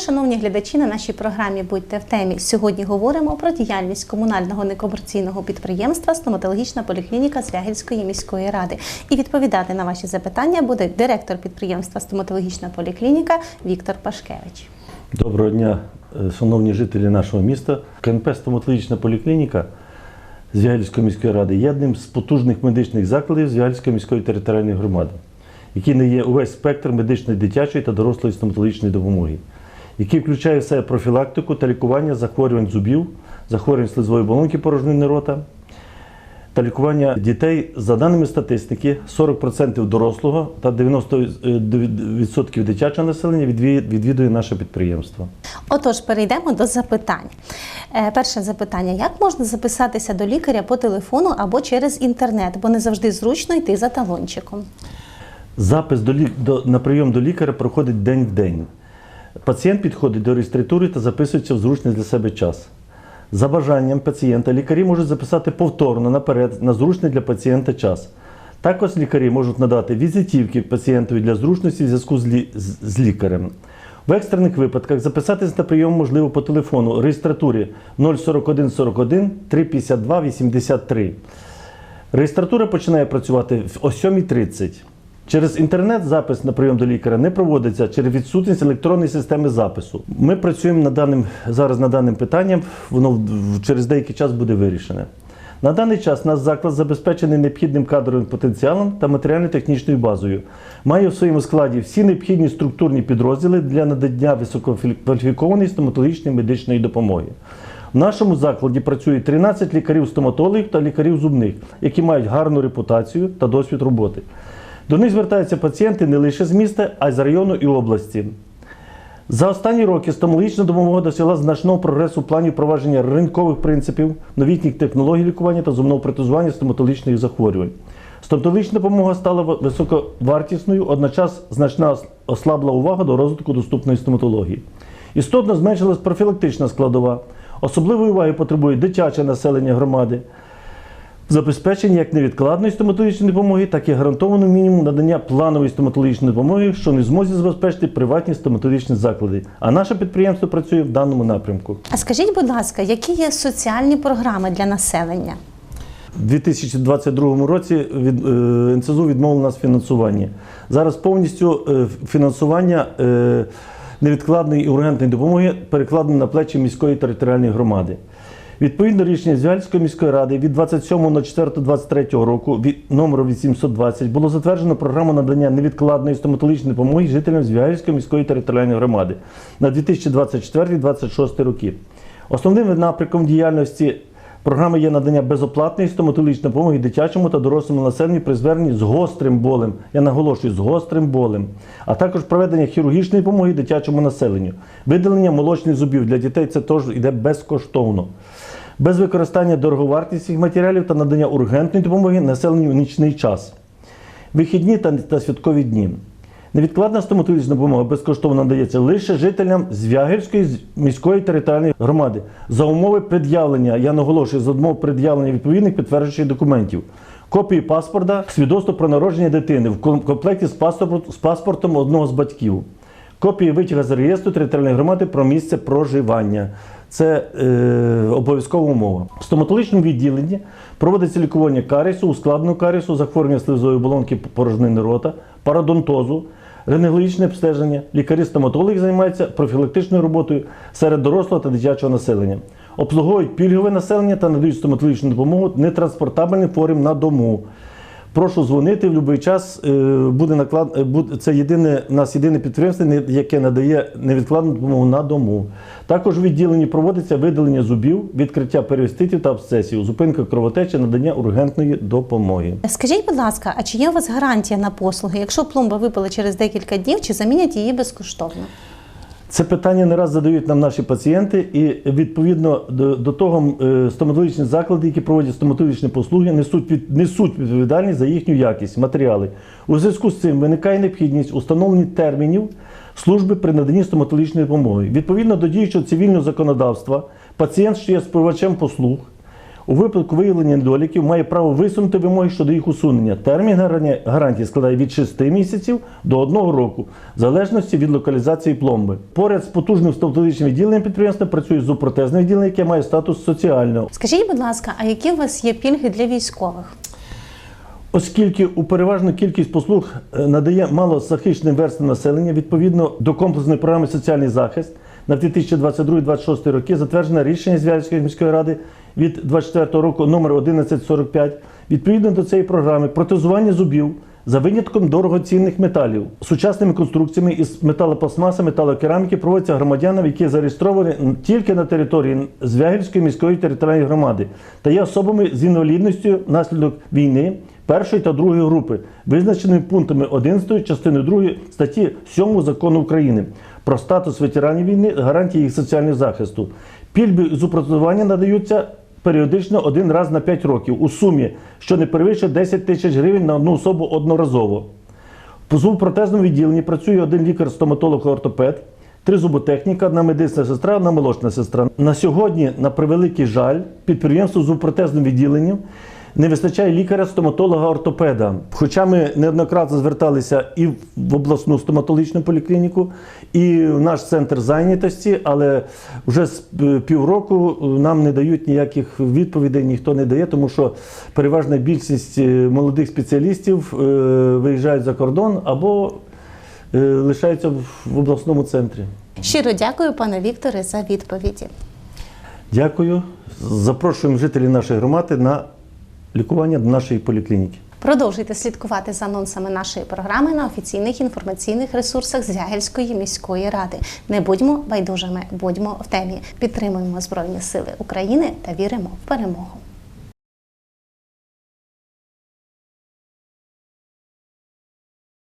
шановні глядачі, на нашій програмі Будьте в темі. Сьогодні говоримо про діяльність комунального некомерційного підприємства Стоматологічна поліклініка Звягільської міської ради. І відповідати на ваші запитання буде директор підприємства Стоматологічна поліклініка Віктор Пашкевич. Доброго дня, е, шановні жителі нашого міста. КНП «Стоматологічна поліклініка Звягільської міської ради є одним з потужних медичних закладів Звягільської міської територіальної громади, який надає увесь спектр медичної дитячої та дорослої стоматологічної допомоги, який включає в себе профілактику та лікування захворювань зубів, захворювань слизової оболонки порожнини рота та лікування дітей за даними статистики 40% дорослого та 90% дитячого населення відвідує наше підприємство. Отож, перейдемо до запитань. Е, Перше запитання: як можна записатися до лікаря по телефону або через інтернет, бо не завжди зручно йти за талончиком? Запис до, до, на прийом до лікаря проходить день в день. Пацієнт підходить до реєстратури та записується в зручний для себе час. За бажанням пацієнта лікарі можуть записати повторно наперед на зручний для пацієнта час. Також лікарі можуть надати візитівки пацієнтові для зручності в зв'язку з, лі- з, лікарем. В екстрених випадках записатись на прийом можливо по телефону реєстратурі 041 41 352 83. Реєстратура починає працювати о 7.30. Через інтернет запис на прийом до лікаря не проводиться через відсутність електронної системи запису. Ми працюємо над даним, зараз над даним питанням, воно через деякий час буде вирішене. На даний час наш заклад забезпечений необхідним кадровим потенціалом та матеріально-технічною базою. Має в своєму складі всі необхідні структурні підрозділи для надання висококваліфікованої стоматологічної медичної допомоги. В нашому закладі працює 13 лікарів-стоматологів та лікарів зубних, які мають гарну репутацію та досвід роботи. До них звертаються пацієнти не лише з міста, а й з району і області. За останні роки стоматологічна допомога досягла значного прогресу в плані впровадження ринкових принципів, новітніх технологій лікування та зубного протезування стоматологічних захворювань. Стоматологічна допомога стала високовартісною, одночас значна ослабла увага до розвитку доступної стоматології. Істотно зменшилась профілактична складова. Особливої уваги потребує дитяче населення громади, забезпечення як невідкладної стоматологічної допомоги, так і гарантованого мінімум надання планової стоматологічної допомоги, що не в змозі забезпечити приватні стоматологічні заклади. А наше підприємство працює в даному напрямку. А скажіть, будь ласка, які є соціальні програми для населення? У 2022 році від е, НСЗУ відмовило нас в фінансуванні. Зараз повністю е, фінансування е, невідкладної і ургентної допомоги перекладено на плечі міської територіальної громади. Відповідно рішення Звяльської міської ради від 27.04.23 року від номеру 820 було затверджено програму надання невідкладної стоматологічної допомоги жителям Звяльської міської територіальної громади на 2024-2026 роки. Основним напрямком діяльності програми є надання безоплатної стоматологічної допомоги дитячому та дорослому населенню при зверненні з гострим болем. Я наголошую, з гострим болем, а також проведення хірургічної допомоги дитячому населенню. Видалення молочних зубів для дітей це теж йде безкоштовно. Без використання дороговартісних матеріалів та надання ургентної допомоги населенню в нічний час вихідні та, святкові дні. Невідкладна стоматологічна допомога безкоштовно надається лише жителям Звягельської міської територіальної громади за умови пред'явлення, я наголошую, за умови пред'явлення відповідних підтверджуючих документів. Копії паспорта, свідоцтво про народження дитини в комплекті з паспортом одного з батьків. Копії витяга з реєстру територіальної громади про місце проживання. Це е, обов'язкова умова. В стоматологічному відділенні проводиться лікування карісу, ускладненого карісу, захворювання слизової оболонки порожнини рота, парадонтозу, рентгенологічне обстеження. Лікарі-стоматологи займаються профілактичною роботою серед дорослого та дитячого населення. Обслуговують пільгове населення та надають стоматологічну допомогу нетранспортабельним хворим на дому. Прошу дзвонити в будь-який час. е, Буде наклад... е, Це єдине у нас єдине підприємство, яке надає невідкладну допомогу на дому. Також у відділенні проводиться видалення зубів, відкриття періоститів та абсцесів, зупинка кровотечі, надання ургентної допомоги. Скажіть, будь ласка, а чи є у вас гарантія на послуги? Якщо пломба випала через декілька днів, чи замінять її безкоштовно? Це питання не раз задають нам наші пацієнти, і відповідно до, до того е, стоматологічні заклади, які проводять стоматологічні послуги, несуть від, несуть відповідальність за їхню якість, матеріали. У зв'язку з цим виникає необхідність установлення термінів служби при наданні стоматологічної допомоги. Відповідно до діючого цивільного законодавства, пацієнт, що є споживачем послуг, У випадку виявлення недоліків має право висунути вимоги щодо їх усунення. Термін гарантії- складає від 6 місяців до 1 року, в залежності від локалізації пломби. Поряд з потужним стоматологічним відділенням підприємства працює зубпротезне відділення, яке має статус соціального. Скажіть, будь ласка, а які у вас є пільги для військових? Оскільки у переважну кількість послуг е, надає малозахищеним верствам населення відповідно до комплексної програми соціальний захист на 2022-2026 роки, затверджене рішення Зв'язкої міської ради від 24 року номер 1145, відповідно до цієї програми протезування зубів за винятком дорогоцінних металів сучасними конструкціями із металопластмаси, металокераміки проводяться громадянам, які зареєстровані тільки на території Звягільської міської територіальної громади та є особами з інвалідністю внаслідок війни першої та другої групи, визначеними пунктами 11 частини 2 статті 7 закону України про статус ветеранів війни, гарантії їх соціального захисту. Пільги з упротезування надаються періодично один раз на 5 років у сумі, що не перевищує 10 тисяч гривень на одну особу одноразово. В зубопротезному відділенні працює один лікар-стоматолог-ортопед, три зуботехніка, одна медична сестра, одна молочна сестра. На сьогодні, на превеликий жаль, підприємство з зубопротезним відділенням не вистачає лікаря-стоматолога-ортопеда. Хоча ми неоднократно зверталися і в обласну стоматологічну поліклініку, і в наш центр зайнятості, але вже з е, півроку нам не дають ніяких відповідей, ніхто не дає, тому що переважна більшість е, молодих спеціалістів е, виїжджають за кордон або е, лишаються в обласному центрі. Щиро дякую, пане Вікторе, за відповіді. Дякую. Запрошуємо жителів нашої громади на лікування до нашої поліклініки. Продовжуйте слідкувати за анонсами нашої програми на офіційних інформаційних ресурсах Звягельської міської ради. Не будьмо байдужими, будьмо в темі. Підтримуємо Збройні Сили України та віримо в перемогу.